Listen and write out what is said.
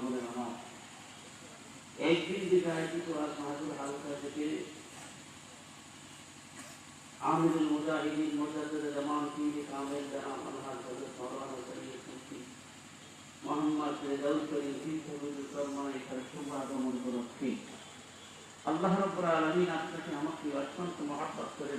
আমাদের আমার এই দিন যেটা একটি করার মাহাজুর হালকা থেকে আমিরুল মুজাহিদিন মোজাদুর জামান পীর কামেল জানাম আল্লাহ হযরত মাওলানা সৈয়দ মুফতি মোহাম্মদ ফেরদৌস করিম, পীর ফজলুল রহমান এর আল্লাহ আপনাকে আমাকে অত্যন্ত মহব্বত করে